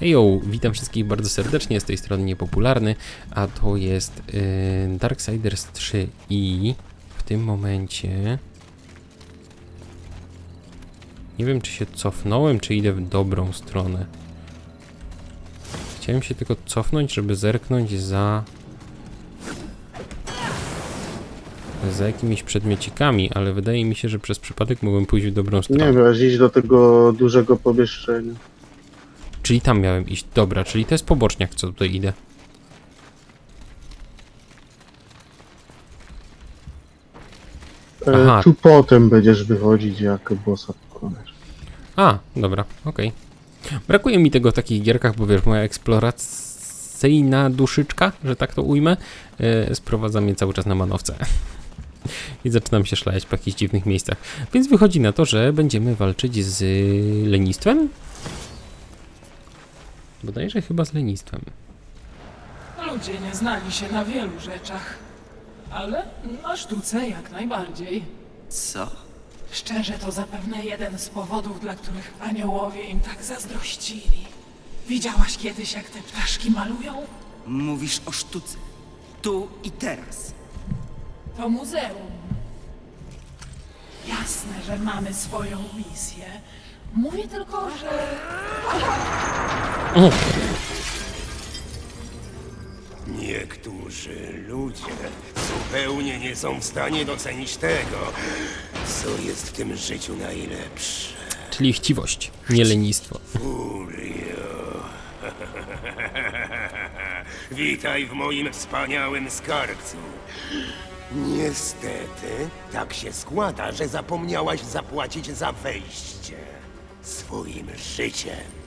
Hejo, witam wszystkich bardzo serdecznie, z tej strony Niepopularny, a to jest yy, Darksiders 3 i w tym momencie... Nie wiem, czy się cofnąłem, czy idę w dobrą stronę. Chciałem się tylko cofnąć, żeby zerknąć za... za jakimiś przedmiocikami, ale wydaje mi się, że przez przypadek mogłem pójść w dobrą stronę. Nie wiesz, idź do tego dużego pomieszczenia. Czyli tam miałem iść. Dobra, czyli to jest poboczniak, co tutaj idę. E, Aha. tu potem będziesz wychodzić, jak bossa pokonasz. A, dobra, okej. Brakuje mi tego w takich gierkach, bo wiesz, moja eksploracyjna duszyczka, że tak to ujmę, yy, sprowadza mnie cały czas na manowce. I zaczynam się szlać po jakichś dziwnych miejscach. Więc wychodzi na to, że będziemy walczyć z lenistwem? Bodajże chyba z lenistwem. Ludzie nie znali się na wielu rzeczach, ale na sztuce jak najbardziej. Co? Szczerze to zapewne jeden z powodów, dla których aniołowie im tak zazdrościli. Widziałaś kiedyś, jak te ptaszki malują? Mówisz o sztuce. Tu i teraz. To muzeum. Jasne, że mamy swoją misję. Mówię tylko, że Niektórzy ludzie zupełnie nie są w stanie docenić tego, co jest w tym życiu najlepsze. Czyli chciwość, nie lenistwo. Furio. Witaj w moim wspaniałym skarbcu. Niestety, tak się składa, że zapomniałaś zapłacić za wejście swoim życiem.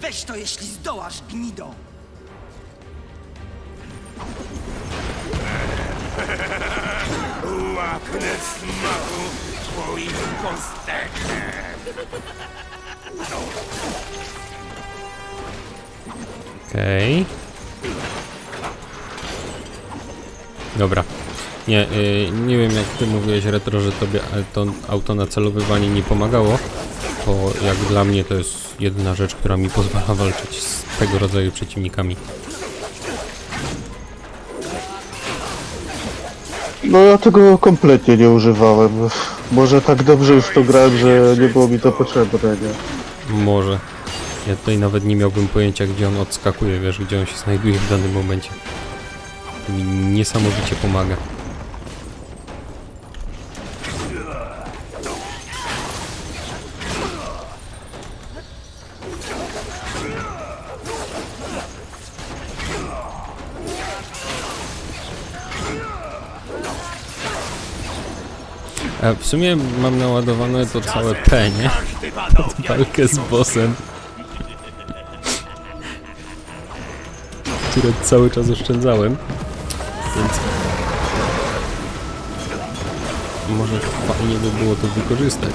Weź to, jeśli zdołasz, gnidą. Łaknę smaku twoich kostek. Okej. Dobra. Nie, y, nie wiem jak ty mówiłeś retro, że tobie to auto nacelowywanie nie pomagało. To jak dla mnie to jest jedyna rzecz, która mi pozwala walczyć z tego rodzaju przeciwnikami. No ja tego kompletnie nie używałem. Może tak dobrze już to grałem, że nie było mi to potrzebne, nie? Może. Ja tutaj nawet nie miałbym pojęcia, gdzie on odskakuje, wiesz, gdzie on się znajduje w danym momencie. To mi niesamowicie pomaga. W sumie mam naładowane to całe P, nie? Badał walkę z bossem. Które cały czas oszczędzałem. Więc może fajnie by było to wykorzystać.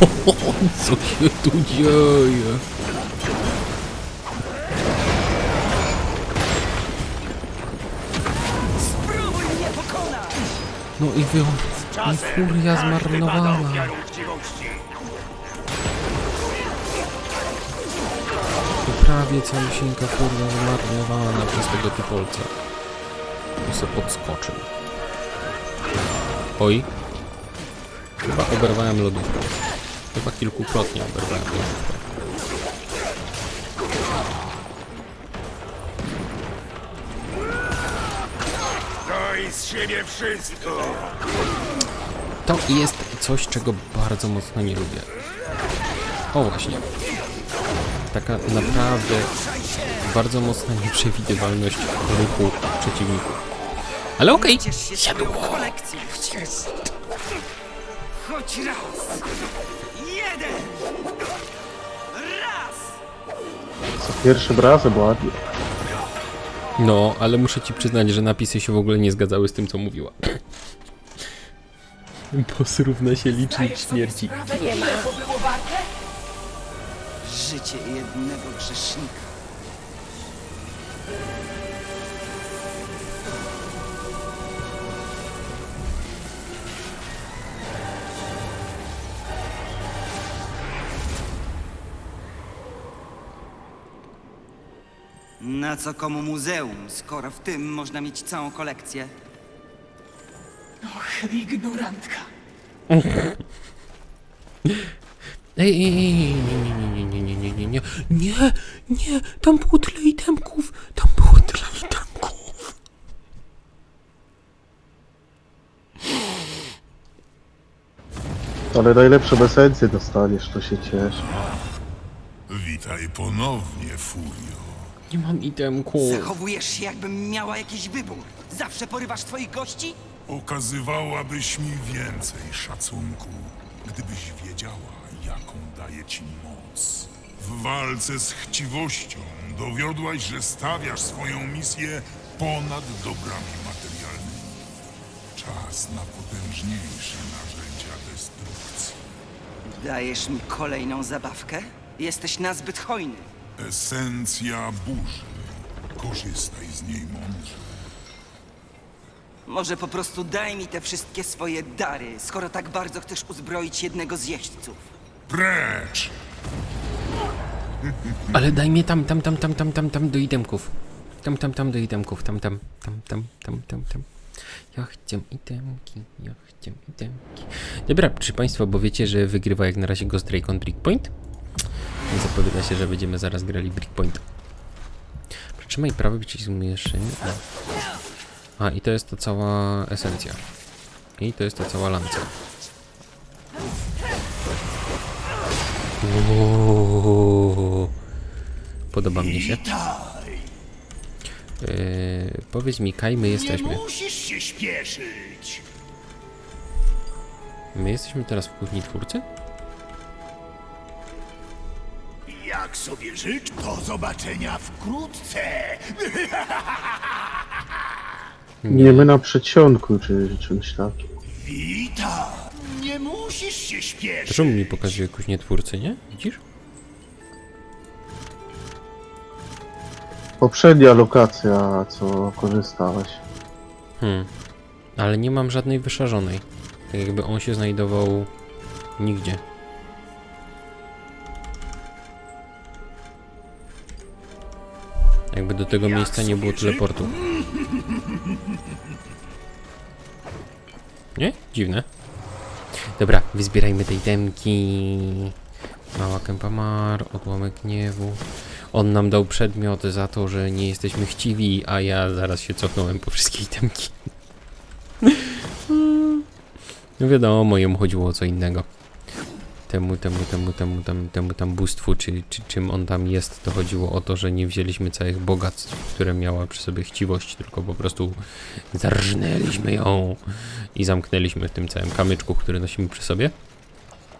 Co się tu dzieje? No i wy... I furia zmarnowana. To prawie całusieńka furia zmarnowana przez tego typolca. I se podskoczył. Oj. Chyba oberwałem lodówkę. Chyba kilkukrotnie oberwałem lodówkę. Siebie wszystko. To jest coś, czego bardzo mocno nie lubię. O właśnie. Taka naprawdę bardzo mocna nieprzewidywalność ruchu przeciwników. Ale okej, swoją kolekcją. Choć raz. Jeden. Raz. Co pierwszym razem ładnie. No, ale muszę ci przyznać, że napisy się w ogóle nie zgadzały z tym, co mówiła. Boss równa się licznik śmierci. było warte? Życie jednego grzesznika. Na co komu muzeum, skoro w tym można mieć całą kolekcję? Och, ignorantka. Ej, ej, ej, nie, nie, nie, nie, nie, nie, nie, nie, nie, nie, tam było tyle itemków, tam było tyle itemków. Ale najlepsze esencje dostaniesz, to się ciesz. Witaj ponownie, Furio. Nie mam itemków. Zachowujesz się, jakbym miała jakiś wybór. Zawsze porywasz twoich gości? Okazywałabyś mi więcej szacunku, gdybyś wiedziała, jaką daje ci moc. W walce z chciwością dowiodłaś, że stawiasz swoją misję ponad dobrami materialnymi. Czas na potężniejsze narzędzia destrukcji. Dajesz mi kolejną zabawkę? Jesteś nazbyt hojny. Esencja burzy. Korzystaj z niej mądrze. Może po prostu daj mi te wszystkie swoje dary, skoro tak bardzo chcesz uzbroić jednego z jeźdźców. Precz! Ale daj mnie tam, tam, tam, tam, tam, tam, tam do itemków. Tam, tam, tam do itemków, tam, tam, tam, tam, tam, tam, tam. Ja chcę itemki, ja chcę itemki. Dobra, czy Państwo, bo wiecie, że wygrywa jak na razie Ghost Recon Breakpoint? Zapowiada się, że będziemy zaraz grali Breakpoint. Przytrzymaj prawy przycisk umieszczeń. A. I to jest ta cała esencja. I to jest ta cała lanca. Ooo. Podoba mnie się. Yy, powiedz mi, Kaj, my jesteśmy. musisz się śpieszyć. My jesteśmy teraz w kuchni twórcy? Jak sobie życz, do zobaczenia wkrótce. Nie my na przedsionku, czy czymś takim. Witam. Nie musisz się śpieszyć. Dlaczego mi pokazuje kuchnię twórcy, nie? Widzisz? Poprzednia lokacja, co korzystałeś. Hmm. Ale nie mam żadnej wyszarzonej. Tak jakby on się znajdował nigdzie. Jakby do tego miejsca nie było teleportu. Nie? Dziwne. Dobra, wyzbierajmy tej temki. Mała kępamar, odłamek gniewu. On nam dał przedmiot za to, że nie jesteśmy chciwi, a ja zaraz się cofnąłem po wszystkie itemki. No wiadomo, jemu chodziło o co innego. Temu, temu, temu, temu, temu, temu tam bóstwu, czy, czy czym on tam jest, to chodziło o to, że nie wzięliśmy całych bogactw, które miała przy sobie chciwość, tylko po prostu zarżnęliśmy ją i zamknęliśmy w tym całym kamyczku, który nosimy przy sobie.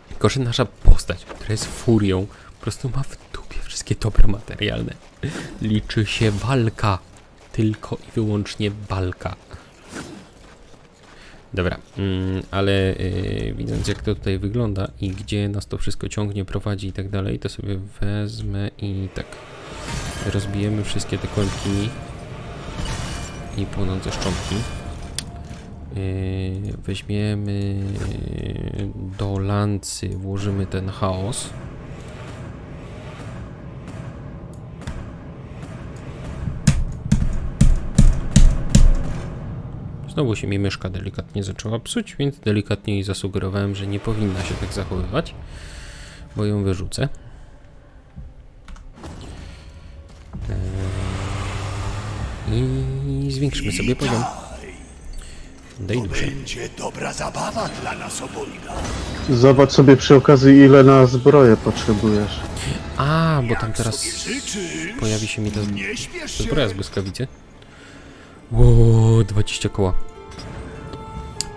Tylko, że nasza postać, która jest furią, po prostu ma w dupie wszystkie dobra materialne. Liczy się walka. Tylko i wyłącznie walka. Dobra, mm, ale yy, widząc jak to tutaj wygląda i gdzie nas to wszystko ciągnie, prowadzi i tak dalej, to sobie wezmę i tak rozbijemy wszystkie te kłębki i płonące szczątki. Yy, weźmiemy do lancy, włożymy ten chaos. Znowu się mi myszka delikatnie zaczęła psuć, więc delikatnie jej zasugerowałem, że nie powinna się tak zachowywać, bo ją wyrzucę. Eee, I zwiększymy sobie poziom. Daj duszę. Będzie dobra zabawa dla nas obojga. Zobacz sobie przy okazji, ile na zbroję potrzebujesz. A, bo tam teraz pojawi się mi ta Nie śpiesz się. zbroja z błyskawicy. Ło, 20 koła.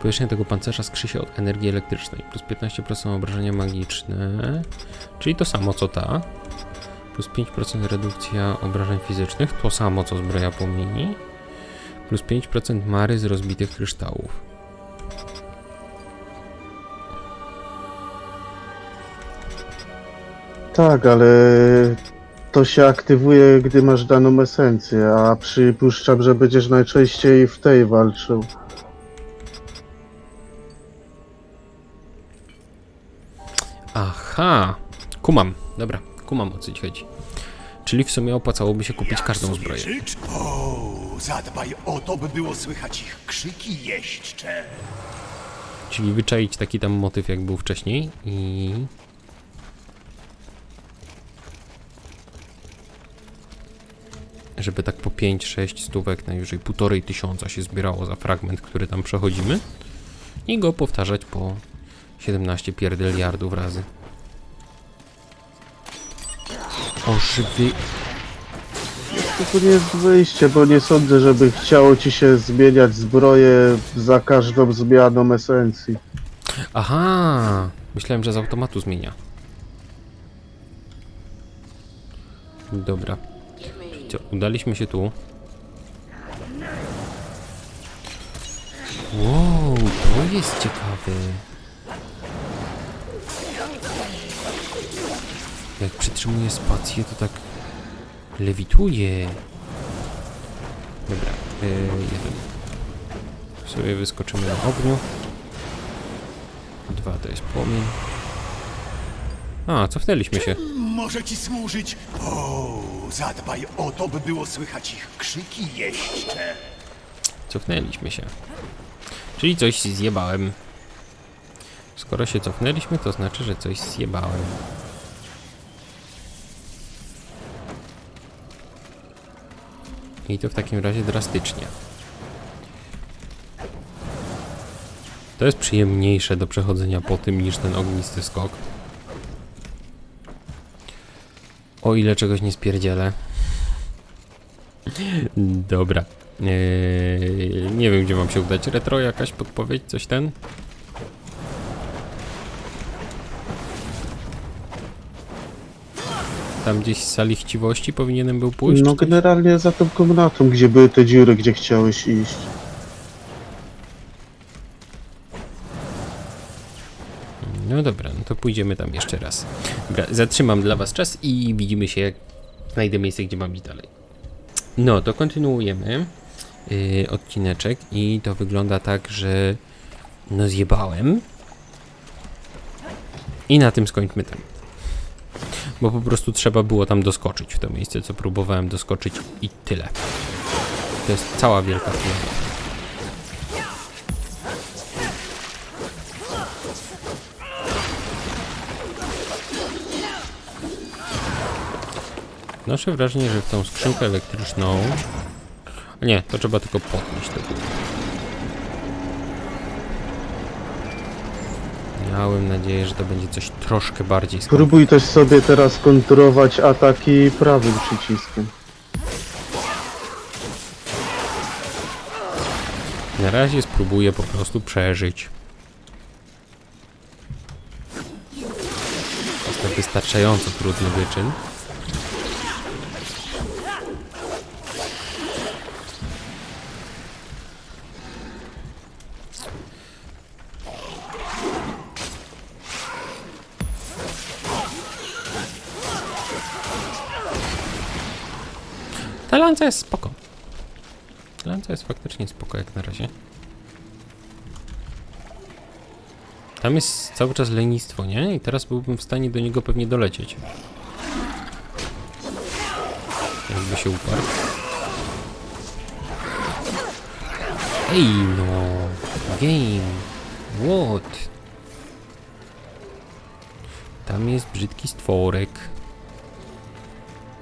Powierzchnia tego pancerza skrzy się od energii elektrycznej. Plus 15% obrażenia magiczne. Czyli to samo co ta. Plus 5% redukcja obrażeń fizycznych. To samo co zbroja płomieni. Plus 5% mary z rozbitych kryształów. Tak, ale to się aktywuje, gdy masz daną esencję, a przypuszczam, że będziesz najczęściej w tej walczył. Aha, kumam. Dobra, kumam o co ci chodzi. Czyli w sumie opłacałoby się kupić każdą zbroję. Krzycz? O, zadbaj o to, by było słychać ich krzyki jeźdźcze. Czyli wyczaić taki tam motyw, jak był wcześniej i... Żeby tak po 5-6 stówek, najwyżej półtorej tysiąca się zbierało za fragment, który tam przechodzimy i go powtarzać po 17 pierdyliardów razy. O, żywy... To nie jest wyjście, bo nie sądzę, żeby chciało ci się zmieniać zbroję za każdą zmianą esencji. Aha! Myślałem, że z automatu zmienia. Dobra. Co, udaliśmy się tu. Wow, to jest ciekawe. Jak przytrzymuję spację, to tak lewituje. Dobra, yy, jeden. Sobie wyskoczymy na ogniu. Dwa to jest płomień. A, cofnęliśmy się. Może ci służyć? O, zadbaj o to, by było słychać ich krzyki jeźdźcze. Cofnęliśmy się. Czyli coś zjebałem. Skoro się cofnęliśmy, to znaczy, że coś zjebałem. I to w takim razie drastycznie. To jest przyjemniejsze do przechodzenia po tym niż ten ognisty skok. O ile czegoś nie spierdzielę. Dobra. Eee, nie wiem, gdzie mam się udać. Retro, jakaś podpowiedź, coś ten? Tam gdzieś z sali chciwości powinienem był pójść? No czy coś? generalnie za tą komnatą, gdzie były te dziury, gdzie chciałeś iść. No dobra, to pójdziemy tam jeszcze raz. Dobra, zatrzymam dla was czas i widzimy się, jak znajdę miejsce, gdzie mam iść dalej. No, to kontynuujemy yy, odcineczek i to wygląda tak, że no zjebałem i na tym skończmy ten. Bo po prostu trzeba było tam doskoczyć w to miejsce, co próbowałem doskoczyć i tyle. To jest cała wielka chwila. Noszę wrażenie, że w tą skrzynkę elektryczną... A Nie, to trzeba tylko podnieść do góry. Miałem nadzieję, że to będzie coś troszkę bardziej skomplikowane. Próbuj też sobie teraz kontrolować ataki prawym przyciskiem. Na razie spróbuję po prostu przeżyć. Jest to wystarczająco trudny wyczyn. Lanca jest spoko. Lanca jest faktycznie spoko jak na razie. Tam jest cały czas lenistwo, nie? I teraz byłbym w stanie do niego pewnie dolecieć. Jakby się uparł. Ej no! Game! What? Tam jest brzydki stworek.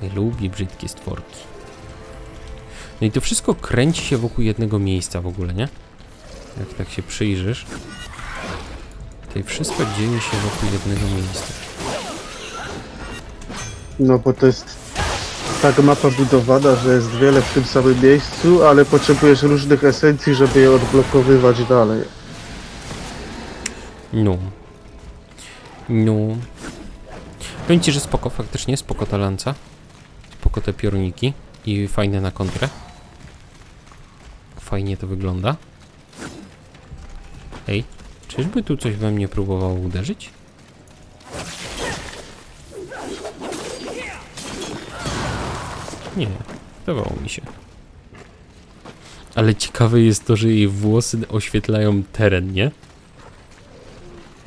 Nie lubię brzydkie stworki. No i to wszystko kręci się wokół jednego miejsca w ogóle, nie? Jak tak się przyjrzysz. To wszystko dzieje się wokół jednego miejsca. No bo to jest tak mapa budowana, że jest wiele w tym samym miejscu, ale potrzebujesz różnych esencji, żeby je odblokowywać dalej. No. No. Powiem ci, że spoko, faktycznie spoko ta lanca. Spoko te pioruniki. I fajne na kontrę. Fajnie to wygląda. Ej, czyżby tu coś we mnie próbowało uderzyć? Nie, wydawało mi się. Ale ciekawe jest to, że jej włosy oświetlają teren, nie?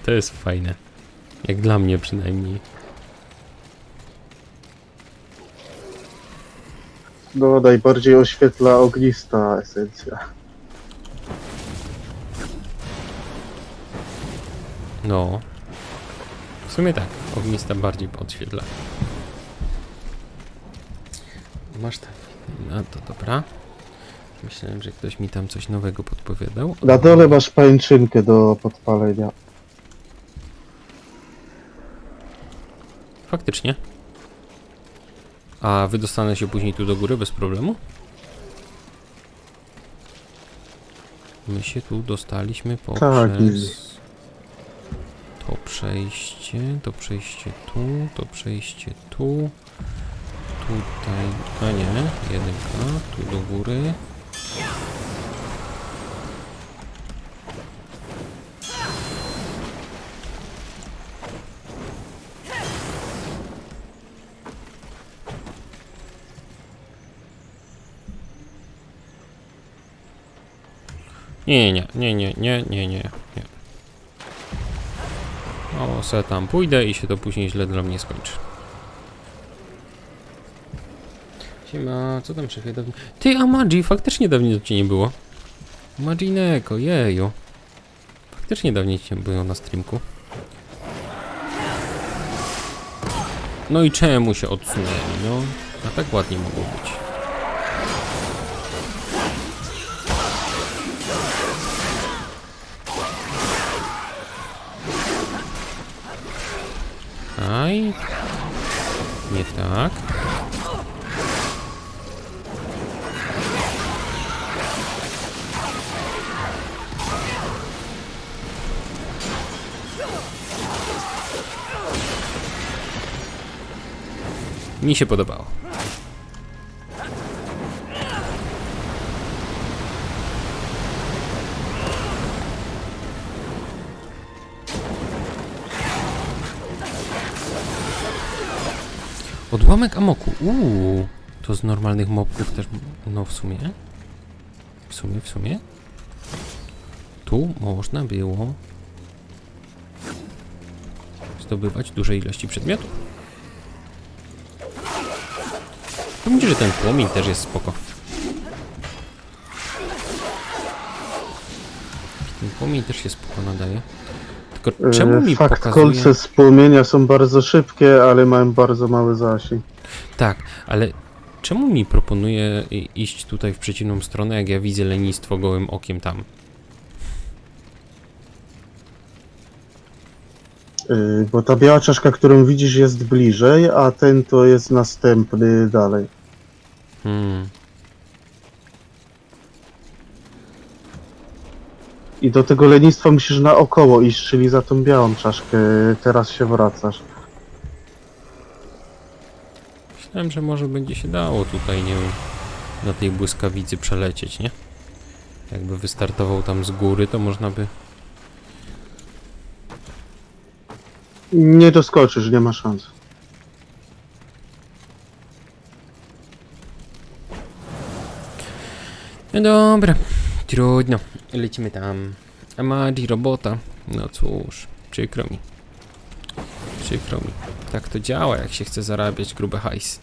To jest fajne. Jak dla mnie przynajmniej. No, najbardziej oświetla ognista esencja. No. W sumie tak, ognista bardziej podświetla. Masz tak. No to dobra. Myślałem, że ktoś mi tam coś nowego podpowiadał. Na dole masz pańczynkę do podpalenia. Faktycznie. A wydostanę się później tu do góry bez problemu? My się tu dostaliśmy poprzez... Tak. To przejście, to przejście tu, to przejście tu. Tutaj, a nie, jedynka, tu do góry. Nie, nie, nie, nie, nie, nie, nie, nie. O, se tam pójdę i się to później źle dla mnie skończy. Siema, co tam szefie dawno... Ty, a Magi, faktycznie dawniej cię nie było. Magineko, jeju. Faktycznie dawniej cię było na streamku. No i czemu się odsunęli, no? A tak ładnie mogło być. Aj. Nie tak. Mi się podobało. Odłamek amoku. Uuu. To z normalnych mobków też. No w sumie. W sumie, w sumie. Tu można było zdobywać duże ilości przedmiotów. Powiem ci, że ten płomień też jest spoko. Ten płomień też się spoko nadaje. Tylko czemu mi E, Fakt, pokazuje... kolce z płomienia są bardzo szybkie, ale mają bardzo mały zasięg. Tak, ale czemu mi proponuje iść tutaj w przeciwną stronę, jak ja widzę lenistwo gołym okiem tam? Yy, bo ta biała czaszka, którą widzisz, jest bliżej, a ten to jest następny dalej. Hmm. I do tego lenistwa musisz naokoło iść, czyli za tą białą czaszkę. Teraz się wracasz. Myślałem, że może będzie się dało tutaj, nie wiem, na tej błyskawicy przelecieć, nie? Jakby wystartował tam z góry, to można by... Nie doskoczysz, nie ma szans. No dobra, trudno. Lecimy tam. A Magi robota. No cóż, przykro mi. Przykro mi. Tak to działa, jak się chce zarabiać grube hajs.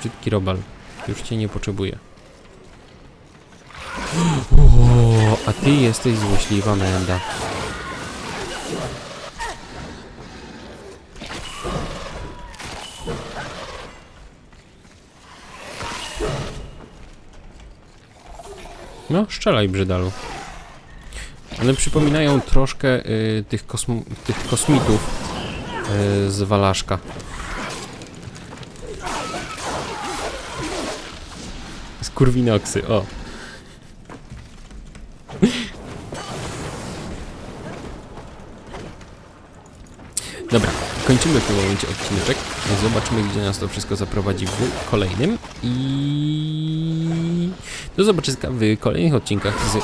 Brzydki robal. Już cię nie potrzebuję. O, a ty jesteś złośliwa menda. No, strzelaj brzydalu. One przypominają troszkę y, tych, kosm tych kosmitów y, z Walaszka. Z kurwinoksy, o. Dobra, kończymy w tym momencie odcineczek. Zobaczymy, gdzie nas to wszystko zaprowadzi w kolejnym. I do zobaczenia w kolejnych odcinkach z, e,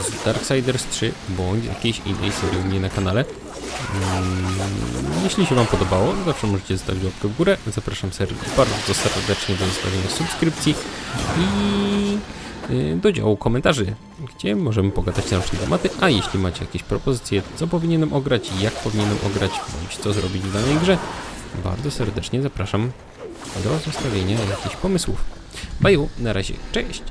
z Darksiders 3 bądź jakiejś innej serii mnie na kanale. Mm, Jeśli się Wam podobało, zawsze możecie zostawić łapkę w górę. Zapraszam ser bardzo serdecznie do zostawienia subskrypcji i y, do działu komentarzy, gdzie możemy pogadać na różne tematy, a jeśli macie jakieś propozycje, co powinienem ograć jak powinienem ograć, bądź co zrobić w danej grze, bardzo serdecznie zapraszam do zostawienia jakichś pomysłów. Baju, na razie, cześć!